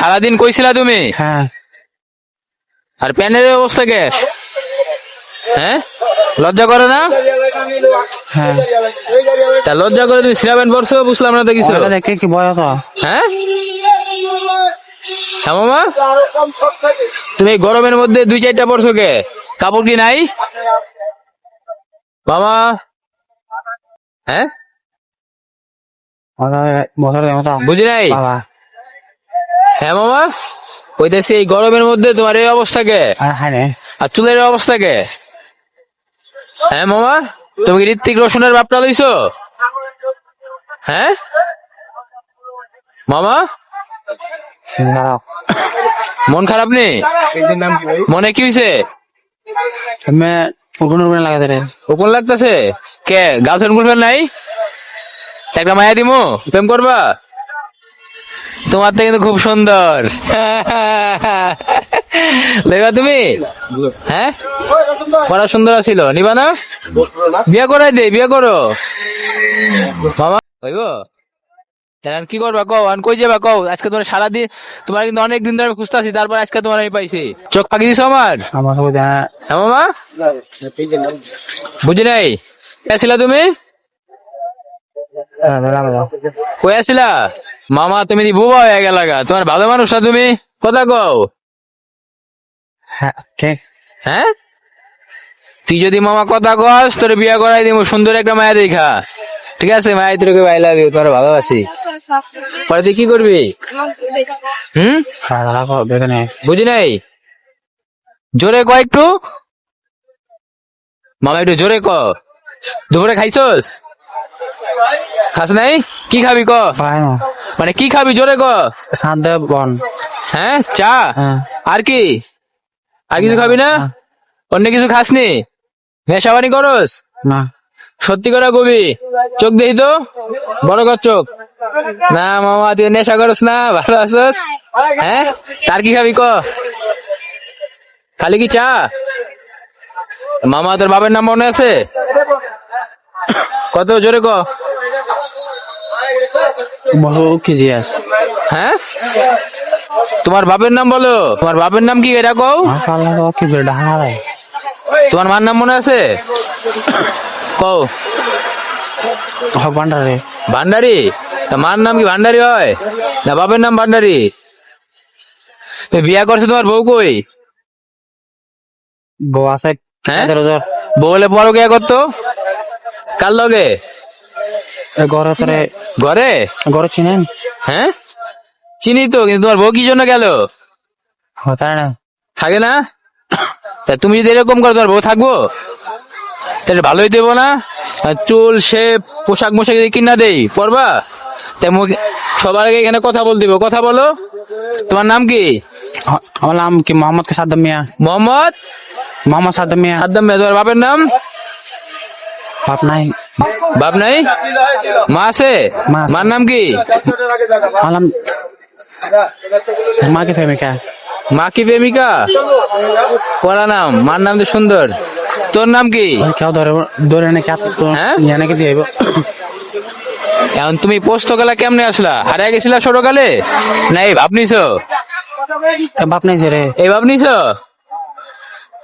সারাদিন কইছিলা তুমি? হ্যাঁ। আর প্যানের অবস্থা কে? হ্যাঁ? লজ্জা করে না? হ্যাঁ। তা লজ্জা করে তুমি সিরা প্যান্ট পরছো বুঝলাম না তো কিছু। দেখে কি তো হ্যাঁ? হ্যাঁ মামা? তুমি গরমের মধ্যে দুই চারটা পরছো কে? কাপড় কি নাই? মামা? হ্যাঁ? বুঝি নাই? বাবা। হ্যাঁ মামা কইতেছি এই গরমের মধ্যে তোমার এই অবস্থা কে? আর হ্যাঁ রে আর চুলের অবস্থা কে? হ্যাঁ মামা তুমি কি ঋত্বিক রোশনের বাপটা লইছো? হ্যাঁ? মামা? মন খারাপ নেই মনে কি হয়েছে লাগাতে রে। লাগতেছে? কে গার্লফ্রেন্ড গার্লফ্রেন্ড নাই? একটা মায়া দিমু প্রেম করবা? তোমার তো কিন্তু খুব সুন্দর। লেবা তুমি? হ্যাঁ? বড় সুন্দর ছিল নিবা না? বিয়া করাই দে বিয়া করো। মামা হইব? তাহলে কি করবা কও? আর কই যাবা কও? আজকে তোমার সারাদিন তোমার কিন্তু অনেক দিন ধরে আমি খুঁজতেছি তারপর আজকে তোমার আমি পাইছি। চোখ ফাঁকি দিছো আমার? আমার সব জানা হ্যাঁ মামা? বুঝি নাই? ছিলা তুমি? কই আছিলা? মামা তুমি দি বুবা হয়ে গেলা গা। তোমার ভালো মানুষ না তুমি? কথা কও। হ্যাঁ হ্যাঁ? তুই যদি মামা কথা কস তোর বিয়া করাই দিব সুন্দর একটা মায়া দেখা। ঠিক আছে মায়া তোকে আই লাভ ইউ তোমার ভালোবাসি। পরে তুই কি করবি? হুম? বুঝি নাই? জোরে ক একটু। মামা একটু জোরে ক। দুপুরে খাইছস? খাস নাই? কি খাবি ক? মানে কি খাবি জোরে ক? সাদে বন। হ্যাঁ? চা? হ্যাঁ। আর কি? আর কিছু খাবি না? অন্য কিছু খাসনি? নেশাবানি করস? না। সত্যি করে কবি? চোখ দেখি তো। বড় কর চোখ। না মামা তুই নেশা করস না ভালো আছস। হ্যাঁ? তার কি খাবি ক? খালি কি চা? মামা তোর বাবার নাম মনে আছে? কত জোরে ক? কেজি হ্যাঁ? তোমার বাপের নাম বলো। তোমার বাপের নাম কি এটা কও? তোমার মার নাম মনে আছে? কও। হক বান্ডার রে ভান্ডারি? তা মার নাম কি ভান্ডারি হয়? না বাপের নাম ভান্ডারি? বিয়া করছে তোমার বউ কই? বউ আছে হ্যাঁ? বউ হলে বড় কে করতো? কার লগে? ঘরে তোরে ঘরে ঘরে চিনেন? হ্যাঁ? চিনি তো কিন্তু তোমার বউ কি জন্য গেল? না? থাকে না? তা তুমি যদি এরকম করো তোমার বউ থাকব? তাহলে ভালোই দেবো না? চুল সে পোশাক মোশাক যদি কিনা দেই পরবা? তাই সবার আগে এখানে কথা বল দিব। কথা বলো। তোমার নাম কি? আমার নাম কি মোহাম্মদ সাদ্দাম মিয়া। মোহাম্মদ? মোহাম্মদ সাদ্দাম মিয়া। সাদ্দাম ভাই, তোমার বাপের নাম? বাপ নাই। বাপ নাই? মা আছে। মার নাম কি? আমার মা কে প্রেমিকা? মা কি প্রেমিকা? পড়া নাম মার নাম তো সুন্দর। তোর নাম কি? কেউ ধরে ধরে নাকি হ্যাঁ? নাকি দিয়ে। এখন তুমি পোস্তকালে কেমনে আসলা? হারিয়ে গেছিলা ছোটকালে? না এই ভাব নিছো? এ বাপ নাই রে। এই ভাব নিছো?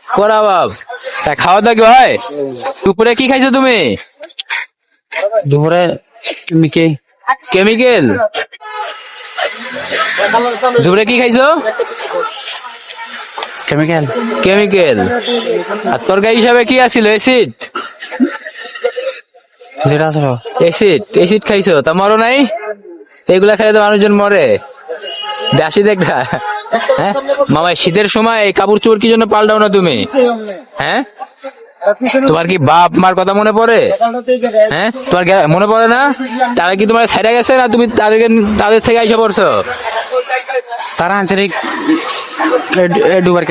করা বাপ? তা খাওয়া দাওয়া কি হয় দুপুরে কি খাইছো তুমি? দুপুরে মিকে কেমিক্যাল দুপুরে কি খাইছো? কেমিক্যাল কেমিক্যাল আর তরকারি হিসাবে কি আছিল? এসিড? যেটা আসলো এসিড। এসিড খাইছো? তা মরো নাই? এগুলা খেলে তো মানুষজন মরে। দাসি দেখা হ্যাঁ মামা শীতের সময় এই কাপড় চোর কি জন্য পাল্টাও না তুমি হ্যাঁ তোমার কি বাপ মার কথা মনে পড়ে হ্যাঁ তোমার মনে পড়ে না তারা কি তোমার ছেড়ে গেছে না তুমি তাদেরকে তাদের থেকে আইসা পড়ছো তারা আঞ্চলিক ডুবার